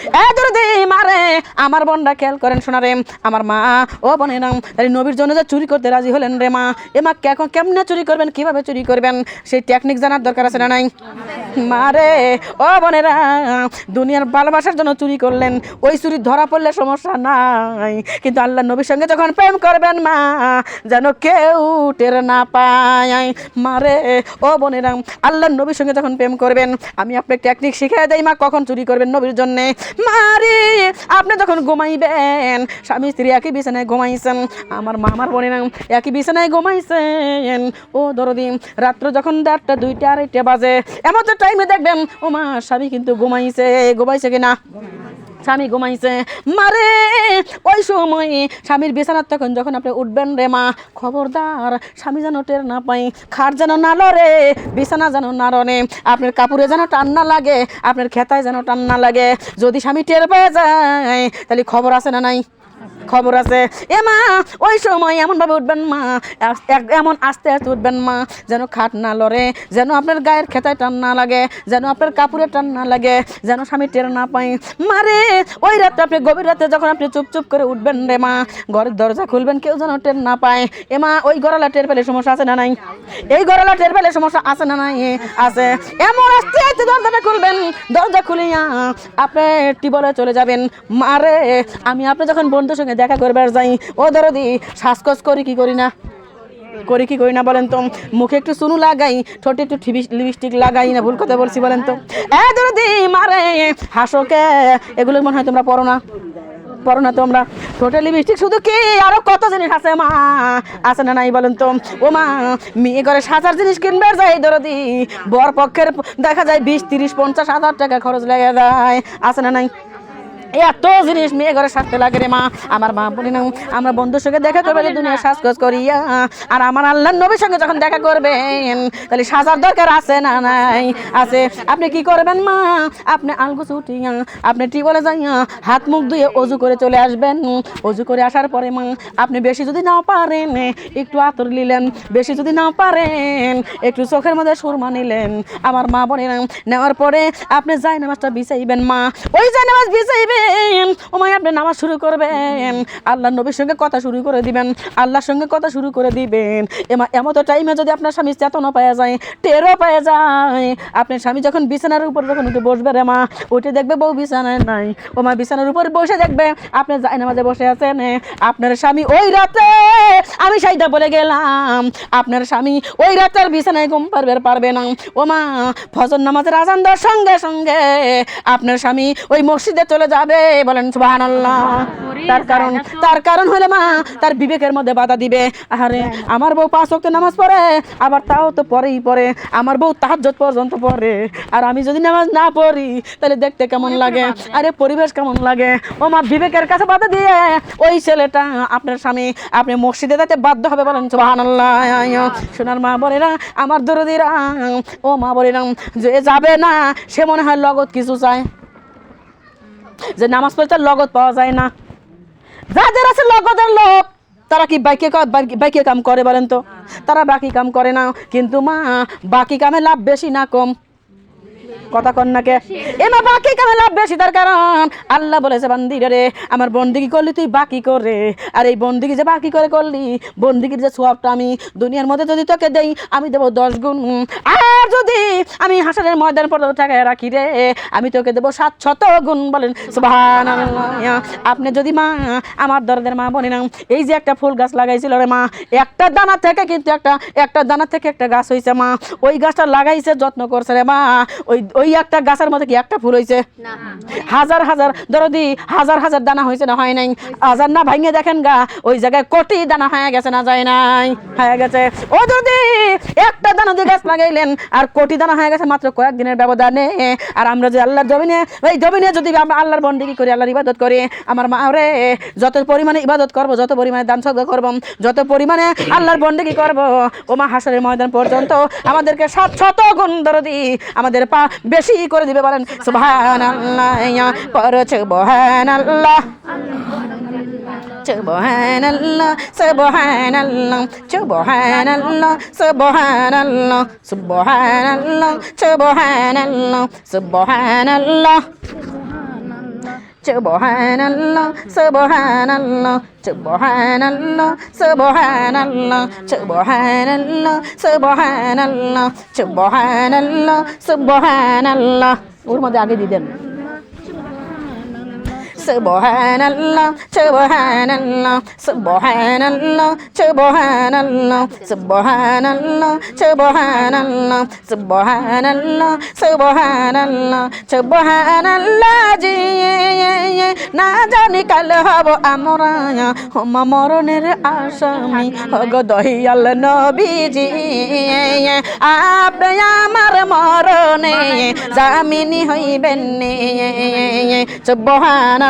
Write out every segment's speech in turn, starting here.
এ দরদি মারে আমার বোনরা খেয়াল করেন শোনা রে, আমার মা, ও বোনের নাম নবীর জন্য যে চুরি করতে রাজি হলেন রে মা, এ মা কেমন কেমনে চুরি করবেন, কীভাবে চুরি করবেন? সেই টেকনিক জানার দরকার আছে না নাই? মারে ও বোনেরা, দুনিয়ার ভালোবাসার জন্য চুরি করলেন, ওই চুরি ধরা পড়লে সমস্যা নাই। কিন্তু আল্লাহ নবীর সঙ্গে যখন প্রেম করবেন মা, যেন কেউ টের না পায়। মারে ও বোনেরা, আল্লাহ নবীর সঙ্গে যখন প্রেম করবেন, আমি আপনাকে টেকনিক শিখিয়ে দেই মা, কখন চুরি করবেন নবীর জন্যে। মারে আপনি যখন ঘুমাইবেন, স্বামী স্ত্রী একই বিছানায় ঘুমাইছেন, আমার মামার বোনেরা একই বিছানায় ঘুমাইছেন। ও দরদি, রাত্র যখন দেড়টা, দুইটা, আড়াইটা বাজে, এমন তো টাইমে দেখবেন, ও মা, স্বামী কিন্তু ঘুমাইছে ঘুমাইছে কিনা? স্বামী ঘুমাইছে। মারে ওই সময় স্বামীর বিছানার তখন যখন আপনি উঠবেন রে মা, খবরদার, স্বামী যেন টের না পাই খাট যেন না লড়ে, বিছানা যেন না রনে, আপনার কাপড়ে যেন টান না লাগে, আপনার খেতায় যেন টান না লাগে। যদি স্বামী টের পেয়ে যায়, তাহলে খবর আছে না নাই? খবর আছে। এ মা, ওই সময় এমনভাবে উঠবেন মা এমন আস্তে আস্তে উঠবেন মা, যেন খাট না লড়ে, যেন আপনার গায়ের খেতায় টান না লাগে, যেন আপনার কাপড়ে টান না লাগে, যেন স্বামী টের না পাই মারে ওই রাতে আপনি গভীর রাতে যখন আপনি চুপ চুপ করে উঠবেন রে মা, ঘরের দরজা খুলবেন, কেউ যেন টের না পায়। এ মা, ওই গড়ালা টের পেলে সমস্যা আছে না নাই? এই গড়ালা টের পেলে সমস্যা আছে না নাই? আছে। এমন আস্তে আস্তে দরজাটা খুলবেন, দরজা খুলিয়া আপনি টিবলে চলে যাবেন। মারে আমি আপনি যখন বন্ধুর সঙ্গে দেখা করবার যাই। ও দরদি শ্বাসকস করি কি করি না? করি কি করি না বলেন তো? মুখে একটু সুনু লাগাই, ঠোঁটে একটু লিপস্টিক লাগাই না, ভুল কথা বলছি বলেন তো? এ দরদি, মারে হাসোকে এগুলো মনে হয় তোমরা পড়ো না। পড়ো না তোমরা। ঠোঁটে লিপস্টিক শুধু কি? আরও কত জিনিস আছে মা। আছে না নাই বলেন তো? ও মা, মেয়ে করে সাজার জিনিস কিনবে যাই দরদি। বর পক্ষের দেখা যায় বিশ, তিরিশ, পঞ্চাশ হাজার টাকা খরচ লেগে যায়। আছে না নাই? এত জিনিস মেয়ে ঘরে সাজতে লাগে রে মা। আমার মা বলি না, আমরা বন্ধুর সঙ্গে দেখা করবে দুনিয়া সাজগোজ করিয়া। আর আমার আল্লাহ নবীর সঙ্গে যখন দেখা করবেন, তাহলে সাজার দরকার আছে না নাই? আছে। আপনি কি করবেন মা? আপনি আলগুছ উঠিয়া আপনি টিবলে যাইয়া হাত মুখ ধুয়ে অজু করে চলে আসবেন। অজু করে আসার পরে মা, আপনি বেশি যদি নাও পারেন, একটু আতর নিলেন। বেশি যদি নাও পারেন, একটু চোখের মধ্যে সুরমা নিলেন। আমার মা বলে নেওয়ার পরে আপনি যাই নামাজটা বিছাইবেন মা। ওই যাই নামাজ বিছাইবেন ও মাই, আপনি নামাজ শুরু করবেন। আল্লাহ নবীর সঙ্গে কথা শুরু করে দিবেন। আল্লাহর সঙ্গে কথা শুরু করে দিবেন। এমা এমন টাইমে যদি আপনার স্বামী চেতনা পাওয়া যায়, টেরও পাওয়া যায়। আপনার স্বামী যখন বিছানার উপর যখন উঠে বসবে রে মা, উঠে দেখবে বউ বিছানায় নাই। ও মা, বিছানার উপর বসে দেখবে আপনি যাই নামাজে বসে আছেন। আপনার স্বামী ওই রাতে, আমি সাইদা বলে গেলাম। আপনার স্বামী ওই রাতের বিছানায় ঘুম পারবে পারবে না। ও মা, ফজর নামাজের আজান দেওয়ার সঙ্গে সঙ্গে আপনার স্বামী ওই মসজিদে চলে যাবে। বলেন সুবাহান তার কারণ তার কারণ হলে মা তার বিবেকের মধ্যে বাধা দিবে। আরে আমার বউ পাঁচ ওয়াক্ত নামাজ পড়ে আবার তাও তো পরেই পড়ে। আমার বউ তাহাজ্জত পর্যন্ত পড়ে। আর আমি যদি নামাজ না পড়ি তাহলে দেখতে কেমন লাগে? আরে পরিবেশ কেমন লাগে? ও মা বিবেকের কাছে বাধা দিয়ে ওই ছেলেটা আপনার স্বামী আপনি মসজিদে যেতে বাধ্য হবে বলেন সুবহানাল্লাহ। সোনার মা বলে না আমার দরদিরা ও মা বলে না যে যাবে না সে মনে হয় লগত কিছু চায়। যে নামাজ পড়তে লগত পাওয়া যায় না। যাদের আছে লগতের লোক, তারা ক- বাইকে- বাইকে কাম করে বলেন তো? তারা বাকি কাম করে না। কিন্তু মা, বাকি কামে লাভ বেশি না কম। কথা কন নাকে এমা বাকি কামে লাভ বেশি তার কারণ। আল্লাহ বলেছে, বান্দিরে রে, আমার বন্দিগি করলি তুই বাকি করে। আর এই বন্দিগি যে বাকি করে করলি, বন্দিগির যে সোয়াবটা আমি দুনিয়ার মধ্যে যদি তোকে দেই, আমি দেবো দশ গুণ। আর যদি আমি হাসানের ময়দান পর্যন্ত টাকায় রাখি রে, আমি তোকে দেবো সাত শত গুণ বলেন আপনি যদি মা, আমার দরদের মা বলে না এই যে একটা ফুল গাছ লাগাইছিল রে মা, একটা দানা থেকে কিন্তু একটা একটা দানা থেকে একটা গাছ হয়েছে মা। ওই গাছটা লাগাইছে, যত্ন করছে রে মা। ওই ওই একটা গাছের মধ্যে কি একটা ফুল হয়েছে হাজার হাজার দরদি হাজার হাজার দানা হয়েছে না হয় নাই? হাজার না ভাঙিয়ে দেখেন গা ওই জায়গায় কোটি দানা হয়ে গেছে না যায় নাই? হয়ে গেছে। ও দরদি একটা দানা দিয়ে গাছ লাগাইলেন আর কোটি দানা হয়ে গেছে মাত্র কয়েকদিনের ব্যবধানে। আর আমরা যে আল্লাহর জমিনে এই জমিনে যদি আমরা আল্লাহর বন্দিগি করি আল্লাহর ইবাদত করি আমার মা রে যত পরিমাণে ইবাদত করব যত পরিমাণে দান সজ্ঞ করব যত পরিমাণে আল্লাহর বন্দিগি করব ও মা হাসরের ময়দান পর্যন্ত আমাদেরকে সাত শত গুণ দরদি আমাদের পা বেশি করে দিবে বলেন সুবহান আল্লাহ পড়ছে বহান আল্লাহ سبحان الله سبحان الله سبحان الله سبحان الله سبحان الله سبحان الله سبحان الله সুবহানাল্লাহ সুবহানাল্লাহ সুবহানাল্লাহ সুবহানাল্লাহ সুবহানাল্লাহ সুবহানাল্লাহ সুবহানাল্লাহ সুবহানাল্লাহ ওর মধ্যে আগে দিয়ে দেন সুবহানাল্লাহ সুবহানাল্লাহ সুবহানাল্লাহ সুবহানাল্লাহ সুবহানাল্লাহ সুবহানাল্লাহ সুবহানাল্লাহ সুবহানাল্লাহ সুবহানাল্লাহ জি না জানি কাল হব আমরা। হোম মরণের আসামি হগ দহিয়াল নবীজি আপনি আমার মরণে জামিনী হইবেন সুবহানাল্লাহ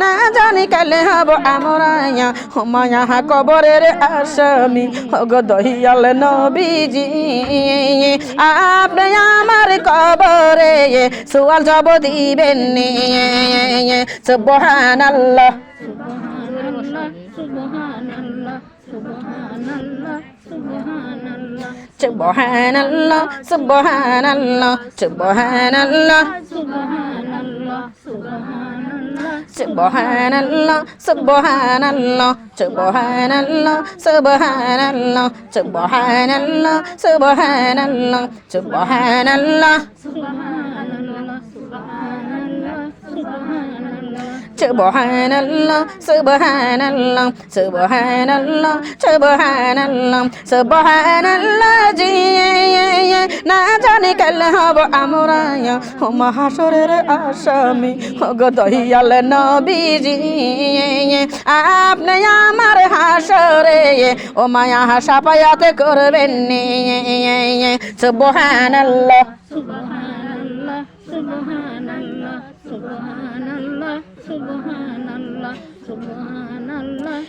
না জানি কালে হব আমরা হুমায়া আসামি। হগ দহিয়াল নবীজি, আপনি আমার কবরে সুয়াল জব দিবেন সুবহানাল্লাহ। সুবহানাল্লাহ সুবহানাল্লাহ সুবহানাল্লাহ সুবহানাল্লাহ সুবহানাল্লাহ সুবহানাল্লাহ সুবহানাল্লাহ সুবহানাল্লাহ সুবহানাল্লাহ সুবহানাল্লাহ সুবহানাল্লাহ সুবহানাল্লাহ সুবহানাল্লাহ সুবহানাল্লাহ সুবহানাল্লাহ সুবহানাল্লাহ, জি না জানি কাল হব আমরা মহাসরের আসামি হগ দহিয়াল নবীজি আপনি আমার হাসরে, ও মায়া হাসা পায়াতে করবেন সুবহানাল্লাহ। সুবহানাল্লাহ সুবহানাল্লাহ।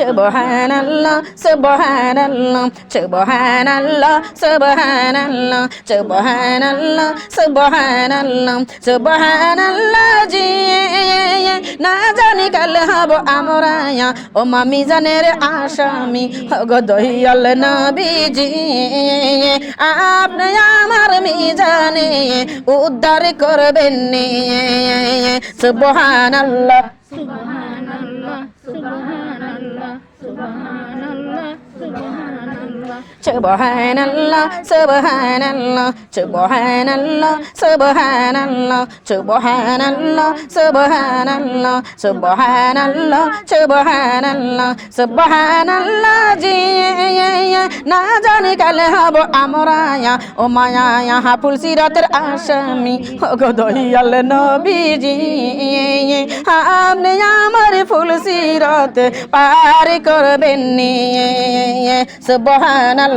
সুবহানাল্লাহ সুবহানাল্লাহ subhanallah, subhanallah, subhanallah, subhanallah, subhanallah, জি না জানি কাল হব আমরা ও মামি জানের আসামি হগ দহিয়াল নবীজি আপনি আমার মিজানে উদ্ধার করবেন সুবহানাল্লাহ সুবহানাল্লাহ সুবহানাল্লাহ সুবহানাল্লাহ সুবহানাল্লাহ সুবহানাল্লাহ সুবহানাল্লাহ সুবহানাল্লাহ সুবহানাল্লাহ সুবহানাল্লাহ সুবহানাল্লাহ জি না জানি কালে হব আমরা ও মায়া হাফুল সিরাতের আসামি। গো দহিয়াল নবীজি আপনি আমার ফুল সিরাত পার করবেন নিয়ে সুবহানাল্লাহ।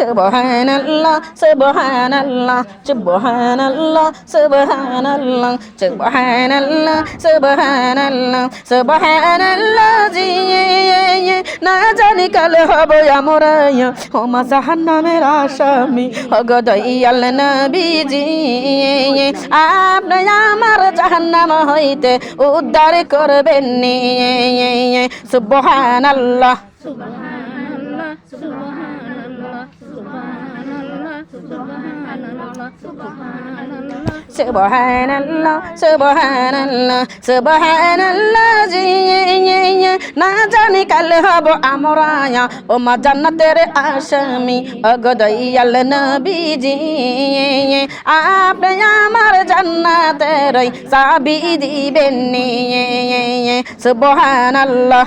সুবহানাল্লাহ সুবহানাল্লাহ সুবহানাল্লাহ সুবহানাল্লাহ সুবহানাল্লাহ সুবহানাল্লাহ সুবহানাল্লাহ, জি না জানি কাল হব আমরা ও মা জাহান্নামের আসামি অগদয়াল নবীজি। আপনি আমার জাহান্নাম হইতে উদ্ধার করবেন সুবহানাল্লাহ সুবহানাল্লাহ সুবহানাল্লাহ সুবহানাল্লাহ সুবহানাল্লাহ সুবহানাল্লাহ সুবহানাল্লাহ সুবহানাল্লাহ, জি না জানি কাল হব আমরা ও মা জান্নাতের আসামি অগদয়াল নবীজি আপনি আমার জান্নাতের চাবি দিবেন সুবহানাল্লাহ।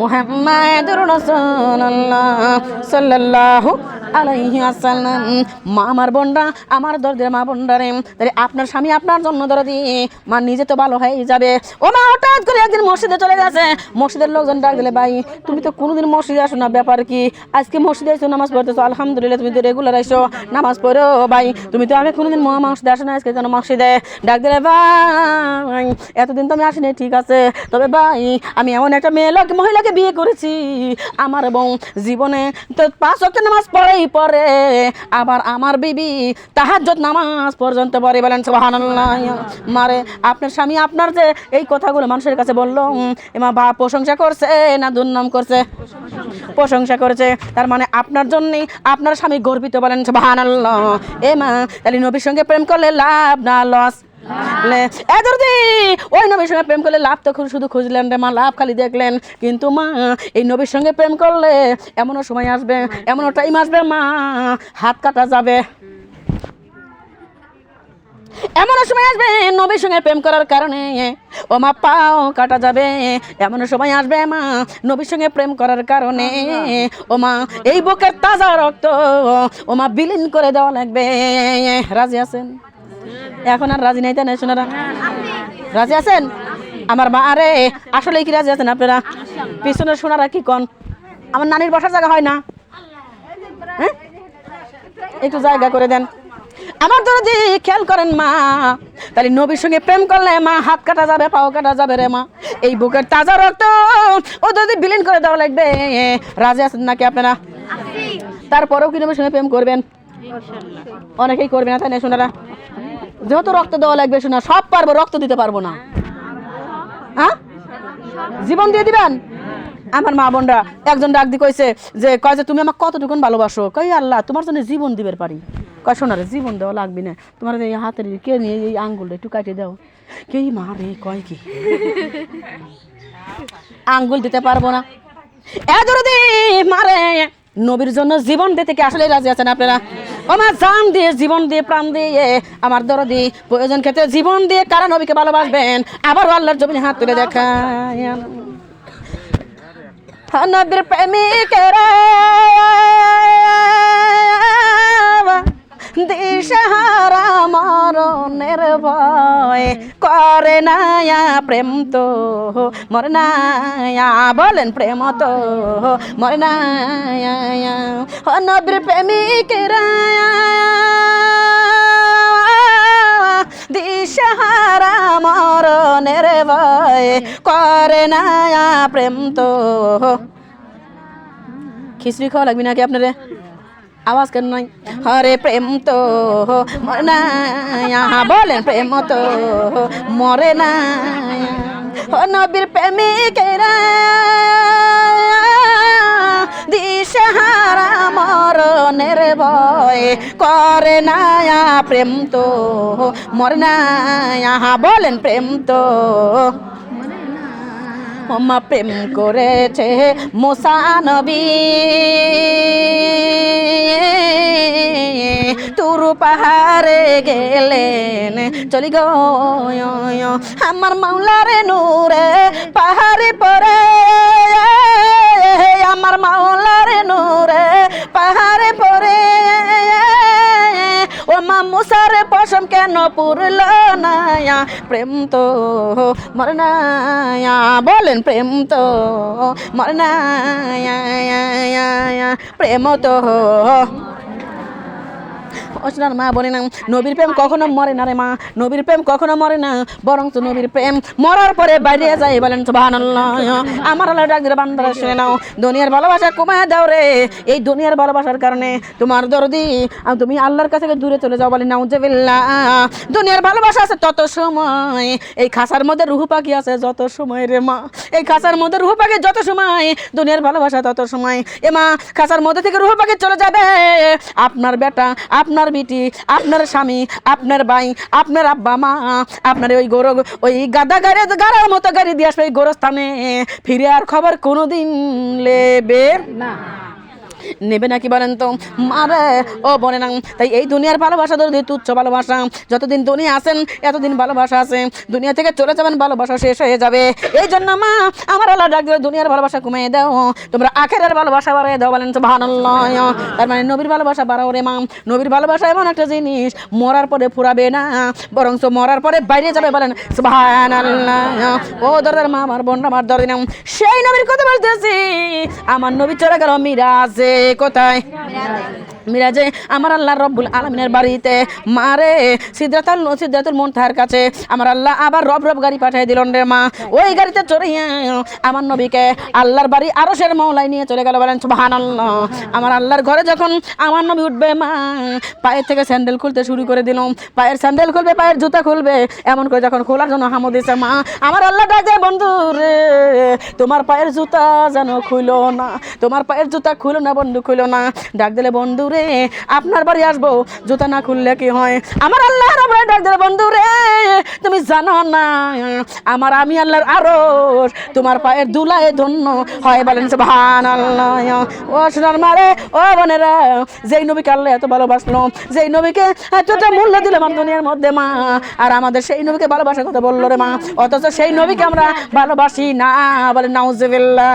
মুহাম্মাদুর রাসূলুল্লাহ সাল্লাল্লাহু আলাইহি মা আমার বোনরা, আমার দরদের মা বোনরা রে তাহলে আপনার স্বামী আপনার জন্য দরদি মা নিজে তো ভালো হয়ে যাবে। ও মা, হঠাৎ করে একদিন মসজিদে চলে গেছে। মসজিদের লোকজন ডাক দিলে, ভাই, তুমি তো কোনোদিন মসজিদে আসো না, ব্যাপার কি? আজকে মসজিদে এসো, নামাজ পড়তেছো, আলহামদুলিল্লাহ, তুমি তো রেগুলার আইসো নামাজ পড়ো, ভাই। তুমি তো আগে কোনোদিন মহা মসজিদে আসো না, আজকে কেন মসজিদে? ডাক দিলে, ভাই, এতদিন তো আমি আসিনি, ঠিক আছে। তবে ভাই, আমি এমন একটা মেয়ে লোক মহিলাকে বিয়ে করেছি। আমার এবং জীবনে তো পাঁচ ওয়াক্ত নামাজ পড়েই পড়ে। আবার আমার বিবি তাহাজ্জুদ নামাজ পর্যন্ত পড়ে বলেন, সুবহানাল্লাহ। মারে, আপনার স্বামী আপনার যে এই কথাগুলো মানুষের কাছে বলল এমা বা প্রশংসা করছে না দুর্নাম করছে? প্রশংসা করেছে। তার মানে আপনার জন্যই আপনার স্বামী গর্বিত বলেন, সুবহানাল্লাহ। এ মা, তাহলে নবীর সঙ্গে প্রেম করলে লাভ না, লস। ওই নবীর সঙ্গে প্রেম করলে লাভ তো খুব শুধু খুঁজলেন রে মা, লাভ খালি দেখলেন। কিন্তু মা, এই নবীর সঙ্গে প্রেম করলে এমনও সময় আসবে, এমনও টাইম আসবে মা, হাত কাটা যাবে। এমন সময় আসবে নবীর সঙ্গে প্রেম করার কারণে, ও মা, পাও কাটা যাবে। এমন সময় আসবে মা, নবীর সঙ্গে প্রেম করার কারণে, ও মা, এই বুকের তাজা রক্ত, ও মা, বিলীন করে দেওয়া লাগবে। রাজি আছেন? এখন আর রাজি নাই তাই না শোনারা রাজি আছেন? আমার মা আরে আসলে কি রাজি আছেন আপনারা? পিছনে শোনারা কি কন? আমার নানির বসার জায়গা হয় না। হ্যাঁ? একটু জায়গা করে দেন। আমার যদি খেয়াল করেন মা তাহলে নবীর সঙ্গে প্রেম করলে মা হাত কাটা যাবে পাও কাটা যাবে রে মা। এই বুকের তাজা রক্ত ও যদি বিলীন করে দেওয়া লাগবে রাজি আছেন নাকি আপনারা? তারপরেও কি নবীর সঙ্গে প্রেম করবেন? অনেকেই করবে না তাই না শোনারা যেহেতু রক্ত দেওয়া লাগবে শোনা সব পারব, রক্ত দিতে পারব না। হ্যাঁ? জীবন দিয়ে দিবেন? আমার মা বোনরা, একজন ডাক দি কইছে যে, কয় যে, তুমি আমাকে কতটুকুন ভালোবাসো? কই আল্লাহ, তোমার জন্য জীবন দিবের পারি। কয় শোনারে জীবন দেওয়া লাগবে না। তোমার এই হাতের কে নিয়ে এই আঙ্গুলটা একটু কাটে দাও। কে মা রে, কয় কি? আঙ্গুল দিতে পারব না। এ মারে নবীর জন্য জীবন দিতে কি আসলে রাজি আছেন আপনারা? আমার জান দিয়ে, জীবন দিয়ে, প্রাণ দিয়ে, আমার দরদি। প্রয়োজন ক্ষেত্রে জীবন দিয়ে কারা নবীকে ভালোবাসবেন? আবার আল্লাহর জমিনে হাত তুলে দেখায়। নবীর প্রেমিকেরা। দিশাহারা মরণের ভয় করে নায়া প্রেম তো, মরে নায়া, বলেন প্রেম তো, মরে নায়া নবীর প্রেমিকেরা দিশাহারা মরণের ভয় করে নায়া প্রেম তো। খিচড়ি খাওয়া লাগবে নাকি আপনারে? আওয়াজ কেন নাই? হরে প্রেম তো না বলেন প্রেম তো মরে না। ও নবীর প্রেমিকেরা, দিশাহারা মরণের ভয় করে না প্রেম তো মরে না বলেন প্রেম তো ওমা প্রেম করেছে মোসানবী তুরু পাহাড়ে গেলেন। চলি গো আমার মাওলারে নূরে পাহাড়ে পরে আমার মাওলারে নূরে পাহাড়ে পরে ও মা মুসারে পশম কেন পুরল নায়া? প্রেম তো মর নায়া। বলেন, প্রেম তো মর নায়া। প্রেম তো অসনার মা বলে না, নবীর প্রেম কখনো মরে না রে মা, নবীর প্রেম কখনো মরে না, বরং তো নবীর প্রেম মরার পরে বাইরে যায় বলেন সুবহানাল্লাহ। আমার আল্লাহ ডাক দিলে, বান্দারা শুনে নাও, দুনিয়ার ভালোবাসা কমায় দাও রে, এই দুনিয়ার ভালোবাসার কারণে তোমার দরদি তুমি আল্লাহর কাছে দূরে চলে যাও বলে নাউজুবিল্লাহ। দুনিয়ার ভালোবাসা আছে তত সময়, এই খাসার মধ্যে রুহু পাখি আছে যত সময় রে মা, এই খাসার মধ্যে রুহু পাখি যত সময়, দুনিয়ার ভালোবাসা তত সময়। এ মা, খাসার মধ্যে থেকে রুহু পাখি চলে যাবে। আপনার বেটা, আপনার বিটি আপনার স্বামী, আপনার ভাই, আপনার আব্বা, মা, আপনার ওই গরু, ওই গাদা গাড়ি, গাড়ার মতো গাড়ি দিয়ে আসবে ওই গোরস্থানে। ফিরে আর খবর কোনোদিন লেবে না। নেবে নাকি বলেন তো? মারে, ও বলে না তাই এই দুনিয়ার ভালোবাসা যদি তুচ্ছ ভালোবাসা। যতদিন দুনিয়া আছেন, এতদিন ভালোবাসা আছে। দুনিয়া থেকে চলে যাবেন, ভালোবাসা শেষ হয়ে যাবে। এই জন্য মা, আমার আল্লাহ ডাক দিলে, দুনিয়ার ভালোবাসা কমিয়ে দাও। তোমরা আখেরের ভালোবাসা বাড়িয়ে দাও বলেন তো সুবহানাল্লাহ। তার মানে নবীর ভালোবাসা বাড়াও রে মা। নবীর ভালোবাসা এমন একটা জিনিস, মরার পরে ফুরাবে না বরং মরার পরে বাইরে যাবে বলেন ও দরের মা, আমার বোন আমার দরে সেই নবীর কথা বলতেছি। আমার নবী চলে গেল মিরাজে। কোথায় মিরাজে, আমার আল্লাহ রব্বুল আলমিনের বাড়িতে, মারে সিদ্ধাতুল মন মুনতাহার কাছে, আমার আল্লাহ আবার রব রব গাড়ি পাঠিয়ে দিলেন রে মা। ওই গাড়িতে চড়িয়ে আমার নবীকে আল্লাহর বাড়ি আরও সের মৌলায় নিয়ে চলে গেল বলেন, সুবহানাল্লাহ। আমার আল্লাহর ঘরে যখন আমার নবী উঠবে, মা, পায়ের থেকে স্যান্ডেল খুলতে শুরু করে দিলাম পায়ের স্যান্ডেল খুলবে, পায়ের জুতা খুলবে, এমন করে যখন খোলার জন্য হামো দিছে, মা, আমার আল্লাহ ডাকে, বন্ধু রে, তোমার পায়ের জুতা যেন খুলো না, তোমার পায়ের জুতা খুলো না, বন্ধু খুলো না। ডাক দিলে, বন্ধু রে আপনার বাড়ি আসব। জুতা না খুললে কি হয়? আমার আল্লাহ বন্ধু রে তুমি জানো না, আমার আমি আল্লাহর আরও তোমার পায়ের দুলায় ধন্য হয় বলেন ভান আল্লাহ মারে, ও বোনেরা, যেই নবীকে আল্লাহ এত ভালোবাসলো, যেই নবীকে এতটা মূল্য দিলাম দুনিয়ার মধ্যে মা, আর আমাদের সেই নবীকে ভালোবাসার কথা বলল রে মা, অথচ সেই নবীকে আমরা ভালোবাসি না বলে নাউজবিল্লাহ।